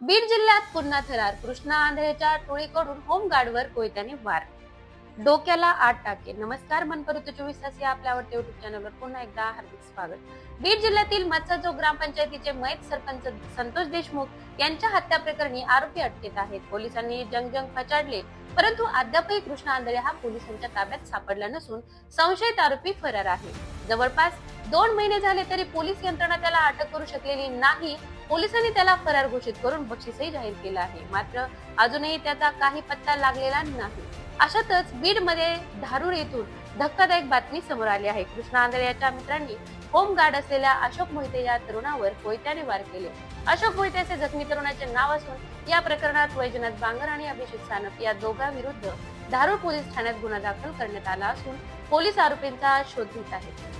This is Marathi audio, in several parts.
बीड जिल्ह्यात पुन्हा थरार. कृष्णा आंधळेच्या टोळीकडून होमगार्डवर कोयत्याने वार. डोक्याला आठ टाके. नमस्कार मनपरुत चोवीस तास या आपल्या आवडत्या युट्यूब चॅनलवर पुन्हा एकदा हार्दिक स्वागत. बीड जिल्ह्यातील मत्सजो ग्रामपंचायतीचे मयत सरपंच संतोष देशमुख यांच्या हत्या प्रकरणी आरोपी अटकेत आहेत. पोलिसांनी जंगजंग फचाडले परंतु अद्यापही कृष्णा आंधळे हा पोलिसांच्या ताब्यात सापडला नसून संशयित आरोपी फरार आहे. जवळपास दोन महिने झाले तरी पोलीस यंत्रणा त्याला अटक करू शकलेली नाही. पोलिसांनी त्याला फरार घोषित करून बक्षीसही जाहीर केलं आहे. मात्र अजूनही त्याचा काही पत्ता लागलेला नाही. अशातच बीडमध्ये धारूर येथून धक्कादायक बातमी समोर आली आहे. कृष्णा आंधळे याच्या मित्रांनी होमगार्ड असलेल्या अशोक मोहिते या तरुणावर कोयत्याने वार केले. अशोक मोहितेचे जखमी तरुणाचे नाव असून या प्रकरणात वैजनाथ बांगर आणि अभिषेक सानप या दोघांविरुद्ध धारूर पोलीस ठाण्यात गुन्हा दाखल करण्यात आला असून पोलीस आरोपींचा शोध घेत आहेत.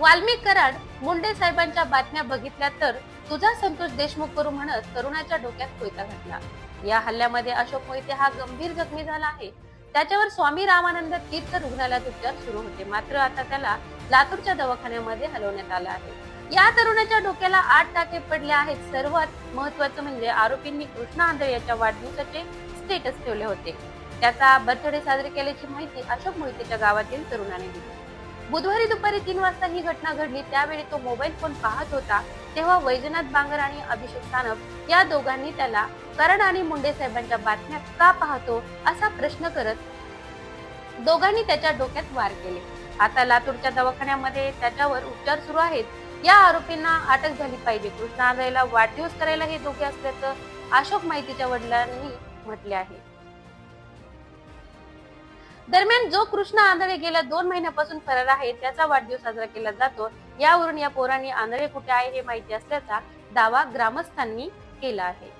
वाल्मिक कराड मुंडे साहेबांच्या बातम्या बघितल्या तर तुझा संतोष देशमुख करू म्हणत तरुणाच्या डोक्यात कोयता घातला. या हल्ल्यामध्ये अशोक मोहिते हा गंभीर जखमी झाला आहे. त्याच्यावर स्वामी रामानंद तीर्थ रुग्णालयात उपचार सुरू होते. मात्र आता त्याला लातूरच्या दवाखान्यामध्ये हलवण्यात आलं आहे. या तरुणाच्या डोक्याला आठ टाके पडले आहेत. सर्वात महत्वाचं म्हणजे आरोपींनी कृष्णा आंधळे याच्या वाढदिवसाचे स्टेटस ठेवले होते. त्याचा बर्थडे साजरे केल्याची माहिती अशोक मोहितेच्या गावातील तरुणाने दिली. बुधवारी दुपारी तीन वाजता ही घटना घडली. त्यावेळी तो मोबाईल फोन पाहत होता. तेव्हा वैजनाथ बांगर आणि अभिषेक सानप या दोघांनी त्याला करण आणि मुंडे साहेबांच्या बातम्या का पाहतो असा प्रश्न करत दोघांनी त्याच्या डोक्यात वार केले. आता लातूरच्या दवाखान्यामध्ये त्याच्यावर उपचार सुरू आहेत. या आरोपींना अटक झाली पाहिजे. कृष्णा वाढदिवस करायला हे दोघे असल्याचं अशोक माहितीच्या वडिलांनी म्हटले आहे. दरम्यान जो कृष्ण आंधळे गेल्या दोन महिन्यापासून फरार आहे त्याचा वाढदिवस साजरा केला जातो. यावरून या पोरांनी आंधळे कुठे आहे हे माहिती असल्याचा दावा ग्रामस्थांनी केला आहे.